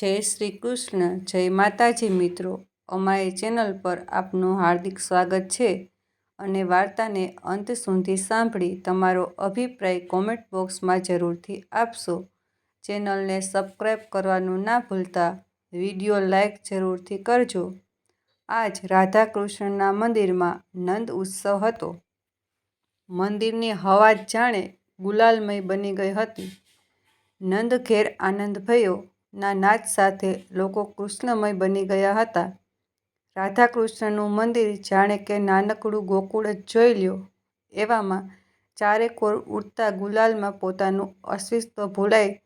જય શ્રી કૃષ્ણ, જય માતાજી મિત્રો. અમારી ચેનલ પર આપનું હાર્દિક સ્વાગત છે અને વાર્તાને અંત સુધી સાંભળી તમારો અભિપ્રાય કોમેન્ટ બોક્સમાં જરૂરથી આપશો. ચેનલને સબસ્ક્રાઈબ કરવાનું ના ભૂલતા, વીડિયો લાઈક જરૂરથી કરજો. આજ રાધા કૃષ્ણના મંદિરમાં નંદ ઉત્સવ હતો. મંદિરની હવા જાણે ગુલાલમય બની ગઈ હતી. નંદ ઘેર આનંદ ભયો ના નાદ સાથે લોકો કૃષ્ણમય બની ગયા હતા. રાધાકૃષ્ણનું મંદિર જાણે કે નાનકડું ગોકુળ જ જોઈ લ્યો. એવામાં ચારે કોર ઉડતા ગુલાલમાં પોતાનું અસ્તિત્વ ભૂલાય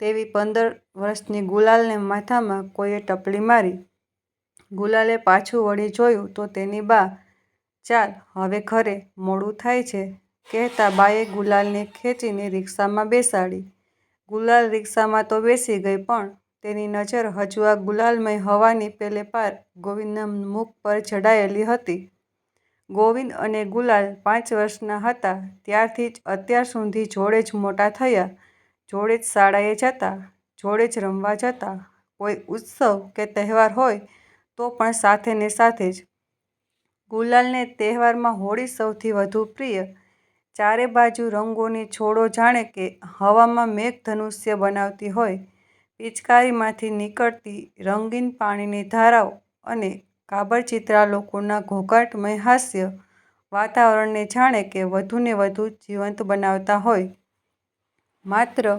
તેવી પંદર વર્ષની ગુલાલને માથામાં કોઈએ ટપલી મારી. ગુલાલે પાછું વળી જોયું તો તેની બા, ચાલ, હવે ઘરે મોડું થાય છે, કહેતા બાએ ગુલાલને ખેંચીને રિક્ષામાં બેસાડી. ગુલાલ રિક્ષામાં તો બેસી ગઈ, પણ તેની નજર હજુ આ ગુલાલમય હવાની પેલે પાર ગોવિંદના મુખ પર જડાયેલી હતી. ગોવિંદ અને ગુલાલ પાંચ વર્ષના હતા, ત્યારથી જ અત્યાર સુધી જોડે જ મોટા થયા, જોડે જ શાળાએ જતા, જોડે જ રમવા જતા. કોઈ ઉત્સવ કે તહેવાર હોય તો પણ સાથે ને સાથે જ. ગુલાલને તહેવારમાં હોળી સૌથી વધુ પ્રિય ચારે બાજુ રંગોની છોડો જાણે કે હવામાં મેઘધનુષ્ય બનાવતી હોય, પિચકારીમાંથી નીકળતી રંગીન પાણીની ધારાઓ અને કાબરચિત્રા લોકોના ઘોઘાટમય હાસ્ય વાતાવરણને જાણે કે વધુને વધુ જીવંત બનાવતા હોય. માત્ર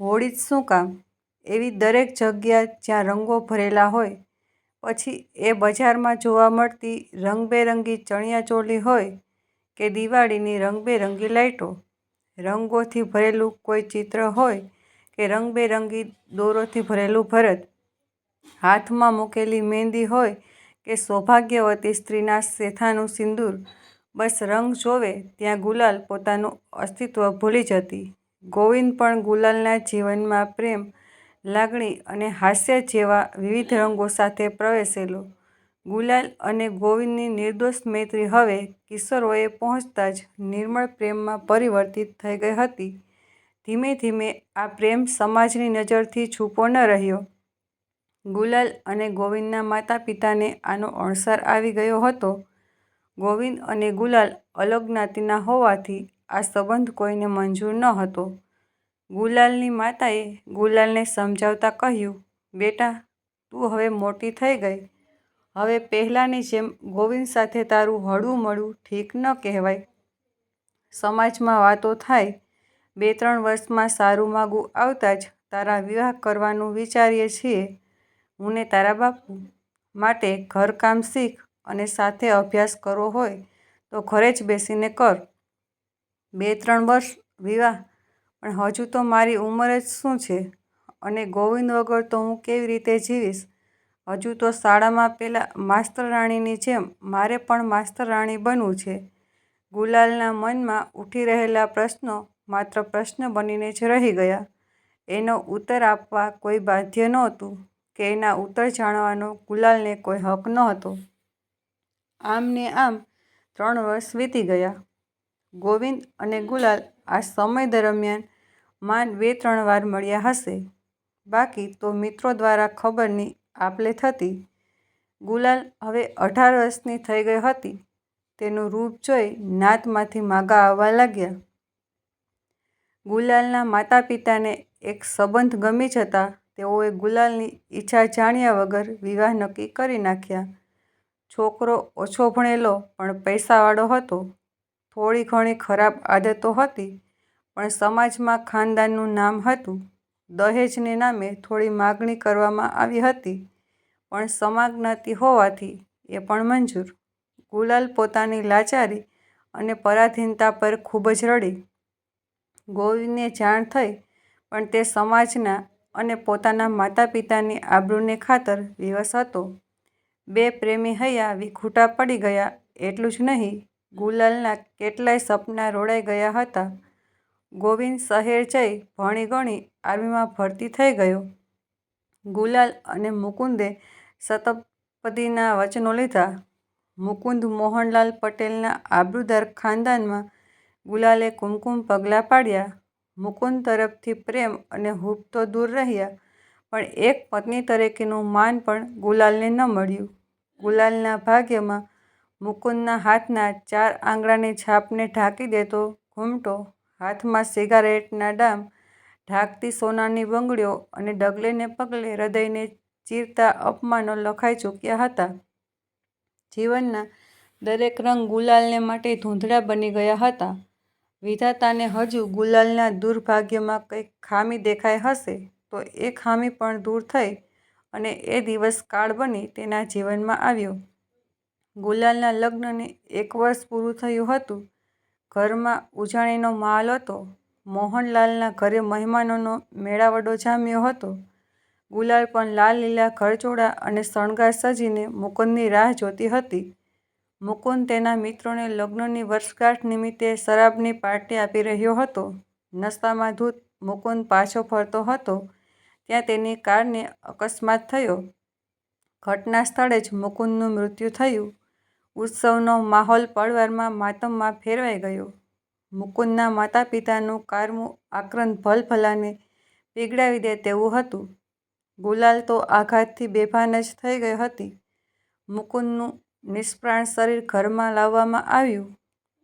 હોળી જ શું કામ? એવી દરેક જગ્યા જ્યાં રંગો ભરેલા હોય, પછી એ બજારમાં જોવા મળતી રંગબેરંગી ચણિયાચોળી હોય કે દિવાળીની રંગબેરંગી લાઈટો રંગોથી ભરેલું કોઈ ચિત્ર હોય કે રંગબેરંગી દોરોથી ભરેલું ભરત? હાથમાં મૂકેલી મહેંદી હોય કે સૌભાગ્યવતી સ્ત્રીના શેથાનું સિંદૂર? બસ રંગ જોવે ત્યાં ગુલાલ પોતાનું અસ્તિત્વ ભૂલી જતી. ગોવિંદ પણ ગુલાલના જીવનમાં પ્રેમ, લાગણી અને હાસ્ય જેવા વિવિધ રંગો સાથે પ્રવેશેલો. ગુલાલ અને ગોવિંદની નિર્દોષ મૈત્રી હવે કિશોરોએ પહોંચતા જ નિર્મળ પ્રેમમાં પરિવર્તિત થઈ ગઈ હતી. ધીમે ધીમે આ પ્રેમ સમાજની નજરથી છૂપો ન રહ્યો. ગુલાલ અને ગોવિંદના માતા પિતાને આનો અણસાર આવી ગયો હતો. ગોવિંદ અને ગુલાલ અલગ જ્ઞાતિના હોવાથી આ સંબંધ કોઈને મંજૂર ન હતો. ગુલાલની માતાએ ગુલાલને સમજાવતા કહ્યું, બેટા, તું હવે મોટી થઈ ગઈ. હવે પહેલાંની જેમ ગોવિંદ સાથે તારું હળવું મળવું ઠીક ન કહેવાય. સમાજમાં વાતો થાય. બે ત્રણ વર્ષમાં સારું માગું આવતા જ તારા વિવાહ કરવાનું વિચારીએ છીએ. હું ને તારા બાપુ માટે ઘરકામ શીખ અને સાથે અભ્યાસ કરવો હોય તો ઘરે જ બેસીને કર. બે ત્રણ વર્ષ વિવાહ, પણ હજુ તો મારી ઉંમર જ શું છે? અને ગોવિંદ વગર તો હું કેવી રીતે જીવીશ? હજુ તો શાળામાં પેલા માસ્તરાણીની જેમ મારે પણ માસ્તરાણી બનવું છે. ગુલાલના મનમાં ઉઠી રહેલા પ્રશ્નો માત્ર પ્રશ્ન બનીને જ રહી ગયા. એનો ઉત્તર આપવા કોઈ બાધ્ય નહોતું કે એના ઉત્તર જાણવાનો ગુલાલને કોઈ હક નહોતો. આમને આમ ત્રણ વર્ષ વીતી ગયા. ગોવિંદ અને ગુલાલ આ સમય દરમિયાન માંડ બે ત્રણ વાર મળ્યા હશે. બાકી તો મિત્રો દ્વારા ખબરની આપ લે થતી. ગુલાલ હવે અઢાર વર્ષની થઈ ગઈ હતી. તેનું રૂપ જોઈ નાતમાંથી માગા આવવા લાગ્યા. ગુલાલના માતા પિતાને એક સંબંધ ગમી જતાં તેઓએ ગુલાલની ઈચ્છા જાણ્યા વગર વિવાહ નક્કી કરી નાખ્યા. છોકરો ઓછો ભણેલો, પણ પૈસાવાળો હતો. થોડી ઘણી ખરાબ આદતો હતી, પણ સમાજમાં ખાનદાનનું નામ હતું. દહેજને નામે થોડી માગણી કરવામાં આવી હતી, પણ સમાજ્ઞાતિ હોવાથી એ પણ મંજૂર. ગુલાલ પોતાની લાચારી અને પરાધીનતા પર ખૂબ જ રડી. ગોવિંદને જાણ થઈ, પણ તે સમાજના અને પોતાના માતા પિતાની આબરૂને ખાતર વિવશ હતો. બે પ્રેમી હૈયા વિખૂટા પડી ગયા, એટલું જ નહીં, ગુલાલના કેટલાય સપના રોડાઈ ગયા હતા. ગોવિંદ શહેર જઈ ભણી ગણી આર્મીમાં ભરતી થઈ ગયો. ગુલાલ અને મુકુંદે શતપથીના વચનો લીધા. મુકુંદ મોહનલાલ પટેલના આબરૂદાર ખાનદાનમાં ગુલાલે કુમકુમ પગલાં પાડ્યા. મુકુંદ તરફથી પ્રેમ અને હૂપ તો દૂર રહ્યા પણ એક પત્ની તરીકેનું માન પણ ગુલાલને ન મળ્યું. ગુલાલના ભાગ્યમાં મુકુંદના હાથના ચાર આંગળાની છાપને ઢાંકી દેતો ઘૂમટો, હાથમાં સિગારેટના ડામ ઢાંકતી સોનાની બંગડીઓ અને ડગલેને પગલે હૃદયને ચીરતા અપમાનો લખાઈ ચૂક્યા હતા. જીવનના દરેક રંગ ગુલાલને માટે ધૂંધળા બની ગયા હતા. વિધાતાને હજુ ગુલાલના દુર્ભાગ્યમાં કંઈક ખામી દેખાઈ હશે તો એ ખામી પણ દૂર થઈ અને એ દિવસ કાળ બની તેના જીવનમાં આવ્યો. ગુલાલના લગ્નને એક વર્ષ પૂરું થયું હતું. ઘરમાં ઉજાણીનો માહોલ હતો. મોહનલાલના ઘરે મહેમાનોનો મેળાવડો જામ્યો હતો. ગુલાલ પણ લાલ-લીલા ઘરચોળા અને શણગાર સજીને મુકુંદની રાહ જોતી હતી. મુકુંદ તેના મિત્રોને લગ્નની વર્ષગાંઠ નિમિત્તે શરાબની પાર્ટી આપી રહ્યો હતો. નસ્તામાં ધૂત મુકુંદ પાછો ફરતો હતો ત્યાં તેની કારને અકસ્માત થયો. ઘટના સ્થળે જ મુકુંદનું મૃત્યુ થયું. ઉત્સવનો માહોલ પળવારમાં માતમમાં ફેરવાઈ ગયો. મુકુંદના માતા-પિતાનું કારમું આક્રંદ ભલભલાને પીગળાવી દે તેવું હતું. ગુલાલ તો આઘાતથી બેભાન જ થઈ ગઈ હતી. મુકુંદનું નિષ્પ્રાણ શરીર ઘરમાં લાવવામાં આવ્યું.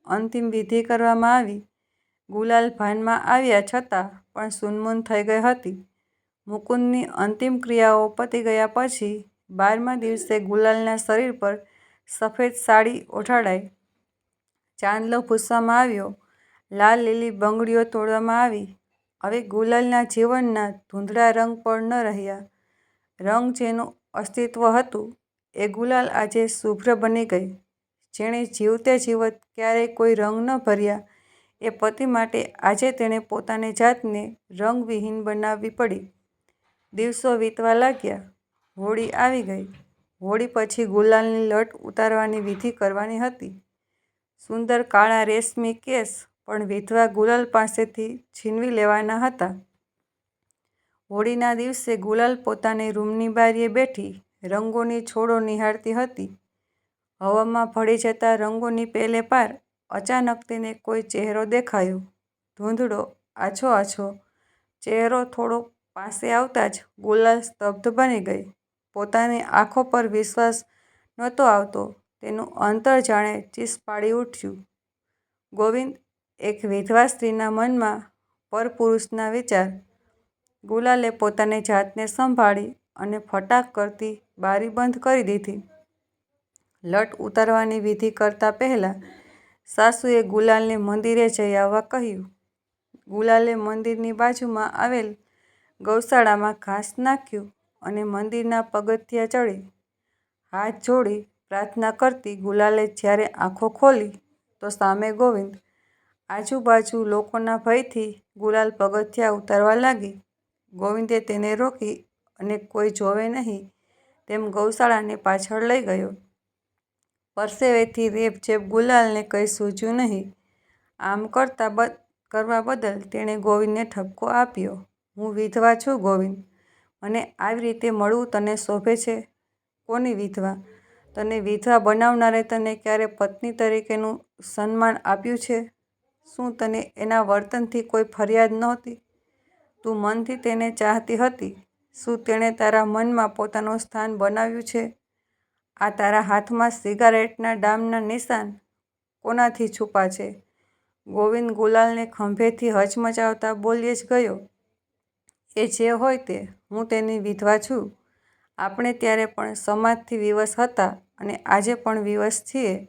અંતિમ વિધિ કરવામાં આવી. ગુલાલ ભાનમાં આવ્યા છતાં પણ સુનમુન થઈ ગઈ હતી. મુકુંદની અંતિમ ક્રિયાઓ પતી ગયા પછી બારમા દિવસે ગુલાલના શરીર પર સફેદ સાડી ઓઢાડાઈ. ચાંદલો ભૂસવામાં આવ્યો. લાલ-લીલી બંગડીઓ તોડવામાં આવી. હવે ગુલાલના જીવનના ધૂંધળા રંગ પણ ન રહ્યા. રંગ જેનું અસ્તિત્વ હતું, એ ગુલાલ આજે શુભ્ર બની ગઈ. જેણે જીવતે જીવત ક્યારેય કોઈ રંગ ન ભર્યા એ પતિ માટે આજે તેણે પોતાની જાતને રંગવિહીન બનાવવી પડી. દિવસો વીતવા લાગ્યા. હોળી આવી ગઈ. હોળી પછી ગુલાલની લટ ઉતારવાની વિધિ કરવાની હતી. સુંદર કાળા રેશમી કેસ પણ વિધવા ગુલાલ પાસેથી છીનવી લેવાના હતા. હોળીના દિવસે ગુલાલ પોતાની રૂમની બારીએ બેઠી રંગોની છોડો નિહાળતી હતી. હવામાં ભળી જતા રંગોની પેલે પાર અચાનક તેને કોઈ ચહેરો દેખાયો. ધૂંધળો, આછો-આછો ચહેરો થોડો પાસે આવતા જ ગુલાલ સ્તબ્ધ બની ગઈ. પોતાની આંખો પર વિશ્વાસ નહોતો આવતો. તેનું અંતર જાણે ચીસ પાડી ઉઠ્યું. ગોવિંદ! એક વિધવા સ્ત્રીના મનમાં પરપુરુષના વિચાર! ગુલાલે પોતાની જાતને સંભાળી અને ફટાક કરતી બારી બંધ કરી દીધી. લટ ઉતારવાની વિધિ કરતાં પહેલાં સાસુએ ગુલાલને મંદિરે જઈ આવવા કહ્યું. ગુલાલે મંદિરની બાજુમાં આવેલ ગૌશાળામાં ઘાસ નાખ્યું અને મંદિરના પગથિયાં ચડી, હાથ જોડી પ્રાર્થના કરતી ગુલાલે જ્યારે આંખો ખોલી તો સામે ગોવિંદ! આજુબાજુ લોકોના ભયથી ગુલાલ પગથિયાં ઉતારવા લાગી. ગોવિંદે તેને રોકી અને કોઈ જોવે નહીં તેમ ગૌશાળાને પાછળ લઈ ગયો. પરસેવેથી રેપ રેબઝેબ ગુલાલને કંઈ સૂજ્યું નહીં. આમ કરવા બદલ તેણે ગોવિંદને ઠપકો આપ્યો. હું વિધવા છું ગોવિંદ! મને આવી રીતે મળવું તને શોભે છે? કોની વિધવા? તને વિધવા બનાવનારે તને ક્યારે પત્ની તરીકેનું સન્માન આપ્યું છે? શું તને એના વર્તનથી કોઈ ફરિયાદ નહોતી? તું મનથી તેને ચાહતી હતી. શું તેણે તારા મનમાં પોતાનું સ્થાન બનાવ્યું છે? આ તારા હાથમાં સિગારેટના ડામના નિશાન કોનાથી છૂપા છે? ગોવિંદ ગુલાલને ખંભેથી હચમચાવતા બોલ્યે જ ગયો. એ જે હોય તે. હું તેની વિધવા છું. આપણે ત્યારે પણ સમાજથી વિવશ હતા અને આજે પણ વિવશ છીએ.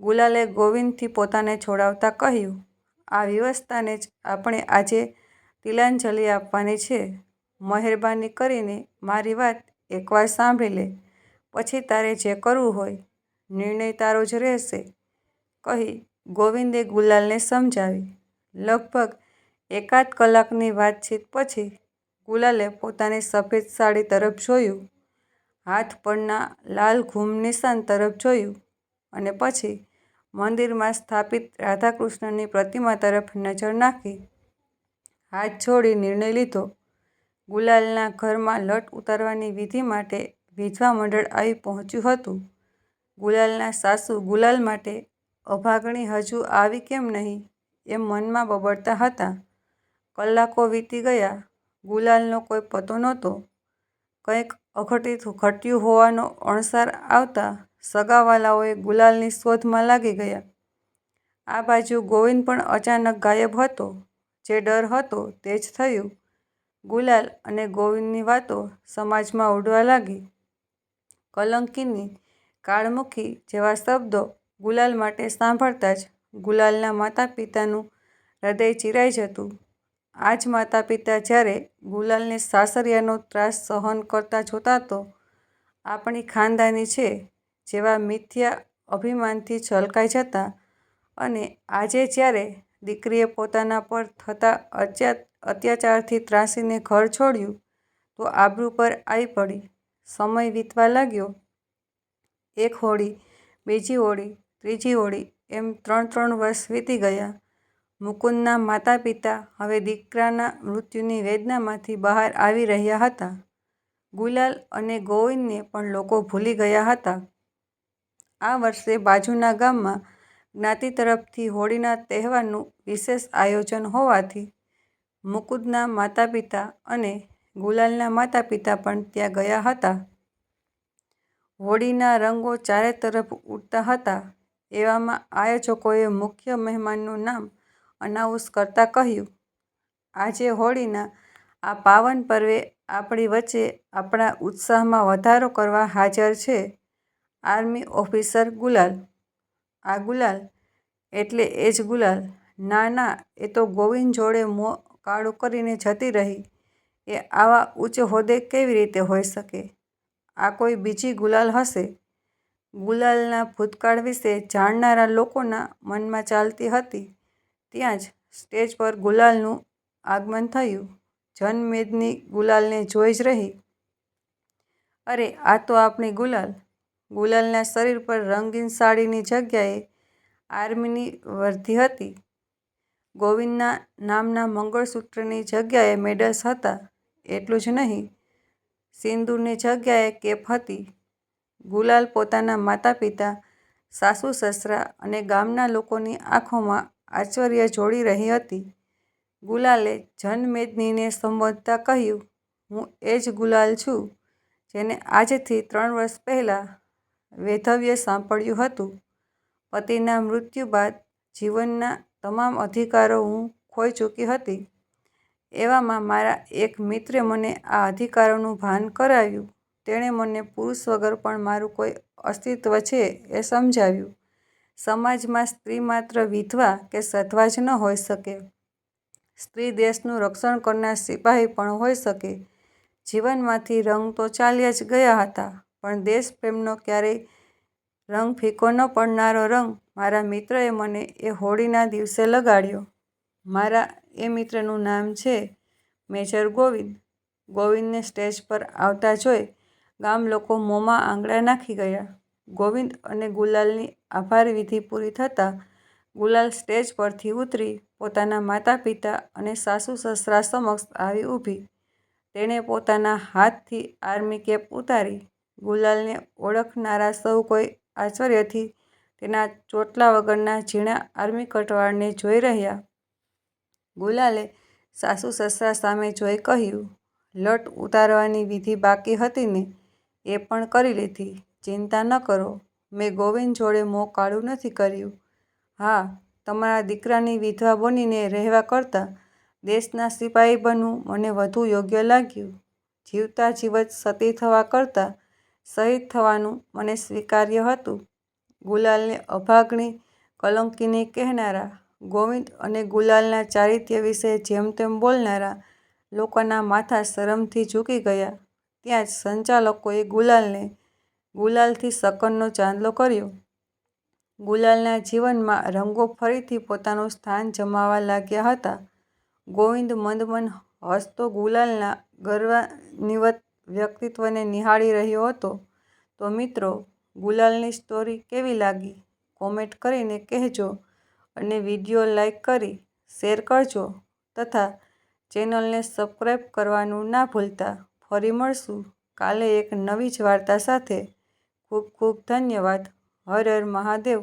ગુલાલે ગોવિંદથી પોતાને છોડાવતા કહ્યું. આ વિવશતાને જ આપણે આજે તિલાંજલિ આપવાની છે. મહેરબાની કરીને મારી વાત એકવાર સાંભળી લે. પછી તારે જે કરવું હોય. નિર્ણય તારો જ રહેશે કહી ગોવિંદે ગુલાલને સમજાવી. લગભગ એકાદ કલાકની વાતચીત પછી ગુલાલે પોતાની સફેદ સાડી તરફ જોયું, હાથ પરના લાલ ઘૂમ નિશાન તરફ જોયું અને પછી મંદિરમાં સ્થાપિત રાધા-કૃષ્ણની પ્રતિમા તરફ નજર નાખી હાથ જોડી નિર્ણય લીધો. ગુલાલના ઘરમાં લટ ઉતારવાની વિધિ માટે વિધવા મંડળ આવી પહોંચ્યું હતું. ગુલાલના સાસુ ગુલાલ માટે અભાગણી હજુ આવી કેમ નહીં એમ મનમાં બબડતા હતા. કલાકો વીતી ગયા. ગુલાલનો કોઈ પત્તો નહોતો. કંઈક અઘટિત ઘટ્યું હોવાનો અણસાર આવતા સગાવાલાઓએ ગુલાલની શોધમાં લાગી ગયા. આ બાજુ ગોવિંદ પણ અચાનક ગાયબ હતો. જે ડર હતો તે જ થયું. ગુલાલ અને ગોવિંદની વાતો સમાજમાં ઉડવા લાગી. કલંકીની કાળમુખી જેવા શબ્દો ગુલાલ માટે સાંભળતા જ ગુલાલના માતા-પિતાનું હૃદય ચિરાઈ જતું. આ જ માતા-પિતા જ્યારે ગુલાલને સાસરિયાનો ત્રાસ સહન કરતા જોતા તો આપણી ખાનદાની છે જેવા મિથ્યા અભિમાનથી છલકાઈ જતા અને આજે જ્યારે દીકરીએ પોતાના પર થતા અત્યાચારથી ત્રાસીને ઘર છોડ્યું તો આબરૂ પર આવી પડી. સમય વીતવા લાગ્યો. એક હોળી, બીજી હોળી, ત્રીજી હોળી એમ ત્રણ ત્રણ વર્ષ વીતી ગયા. મુકુંદના માતા-પિતા હવે દીકરાના મૃત્યુની વેદનામાંથી બહાર આવી રહ્યા હતા. ગુલાલ અને ગોવિંદને પણ લોકો ભૂલી ગયા હતા. આ વર્ષે બાજુના ગામમાં જ્ઞાતિ તરફથી હોળીના તહેવારનું વિશેષ આયોજન હોવાથી મુકુંદના માતા-પિતા અને ગુલાલના માતા-પિતા પણ ત્યાં ગયા હતા. હોળીના રંગો ચારે તરફ ઉડતા હતા એવામાં આયોજકોએ મુખ્ય મહેમાનનું નામ અનાઉન્સ કરતાં કહ્યું, "આજે હોળીના આ પાવન પર્વે આપણી વચ્ચે આપણા ઉત્સાહમાં વધારો કરવા હાજર છે આર્મી ઓફિસર ગુલાલ." "આ ગુલાલ? એટલે એ જ ગુલાલ?" "ના ના એ તો ગોવિંદ જોડે મો કાળું કરીને જતી રહી. એ આવા ઉચ્ચ હોદ્દે કેવી રીતે હોઈ શકે? આ કોઈ બીજી ગુલાલ હશે." ગુલાલના ભૂતકાળ વિશે જાણનારા લોકોના મનમાં ચાલતી હતી ત્યાં જ સ્ટેજ પર ગુલાલનું આગમન થયું. જનમેદની ગુલાલને જોઈ જ રહી. "અરે આ તો આપણી ગુલાલ." ગુલાલના શરીર પર રંગીન સાડીની જગ્યાએ આર્મીની વર્ધી હતી. ગોવિંદના નામના મંગળસૂત્રની જગ્યાએ મેડલ્સ હતા. એટલું જ નહીં, સિંદૂરની જગ્યાએ કેપ હતી. ગુલાલ પોતાના માતા-પિતા, સાસુ-સસરા અને ગામના લોકોની આંખોમાં આશ્ચર્ય જોડી રહી હતી. ગુલાલે જનમેદનીને સંબોધતા કહ્યું, "હું એ જ ગુલાલ છું જેને આજથી ત્રણ વર્ષ પહેલાં વૈધવ્ય સાંભળ્યું હતું. પતિના મૃત્યુ બાદ જીવનના તમામ અધિકારો હું ખોઈ ચૂકી હતી. એવામાં મારા એક મિત્રે મને આ અધિકારોનું ભાન કરાવ્યું. તેણે મને પુરુષ વગર પણ મારું કોઈ અસ્તિત્વ છે એ સમજાવ્યું. સમાજમાં સ્ત્રી માત્ર વિધવા કે સધવા જ ન હોઈ શકે. સ્ત્રી દેશનું રક્ષણ કરનાર સિપાહી પણ હોઈ શકે." જીવનમાંથી રંગ તો ચાલ્યા જ ગયા હતા, પણ દેશપ્રેમનો ક્યારેય રંગ ફીકો ન પડનારો રંગ મારા મિત્રએ મને એ હોળીના દિવસે લગાડ્યો. મારા એ મિત્રનું નામ છે મેજર ગોવિંદ. ગોવિંદને સ્ટેજ પર આવતા જોઈ ગામ લોકો મોંમાં આંગળા નાખી ગયા. ગોવિંદ અને ગુલાલની આભાર વિધિ પૂરી થતાં ગુલાલ સ્ટેજ પરથી ઉતરી પોતાના માતા-પિતા અને સાસુ-સસરા સમક્ષ આવી ઊભી. તેણે પોતાના હાથથી આર્મી કેપ ઉતારી. ગુલાલને ઓળખનારા સૌ કોઈ આશ્ચર્યથી તેના ચોટલા વગરના ઝીણા આર્મી કટવાળને જોઈ રહ્યા. ગુલાલે સાસુ-સસરા સામે જોઈ કહ્યું, "લટ ઉતારવાની વિધિ બાકી હતી ને એ પણ કરી લીધી. ચિંતા ન કરો, મેં ગોવિંદ જોડે મોં કાળું નથી કર્યું. હા, તમારા દીકરાની વિધવા બનીને રહેવા કરતાં દેશના સિપાહી બનવું મને વધુ યોગ્ય લાગ્યું. જીવતા જીવત સતી થવા કરતાં શહીદ થવાનું મને સ્વીકાર્ય હતું." ગુલાલને અભાગણી, કલંકીને કહેનારા ગોવિંદ અને ગુલાલના ચારિત્ર્ય વિશે જેમ તેમ બોલનારા લોકોના માથા શરમથી ઝૂકી ગયા. ત્યાં જ સંચાલકોએ ગુલાલને ગુલાલથી સકનનો ચાંદલો કર્યો. ગુલાલના જીવનમાં રંગો ફરીથી પોતાનું સ્થાન જમાવા લાગ્યા હતા. ગોવિંદ મંદ-મંદ હસતો ગુલાલના ગૌરવાન્વિત વ્યક્તિત્વને નિહાળી રહ્યો હતો. તો મિત્રો, ગુલાલની સ્ટોરી કેવી લાગી કોમેન્ટ કરીને કહેજો અને વીડિયો લાઈક કરી શેર કરજો તથા ચેનલને સબસ્ક્રાઈબ કરવાનું ના ભૂલતા. ફરી મળશું કાલે એક નવી જ વાર્તા સાથે. ખૂબ ખૂબ ધન્યવાદ. હર હર મહાદેવ.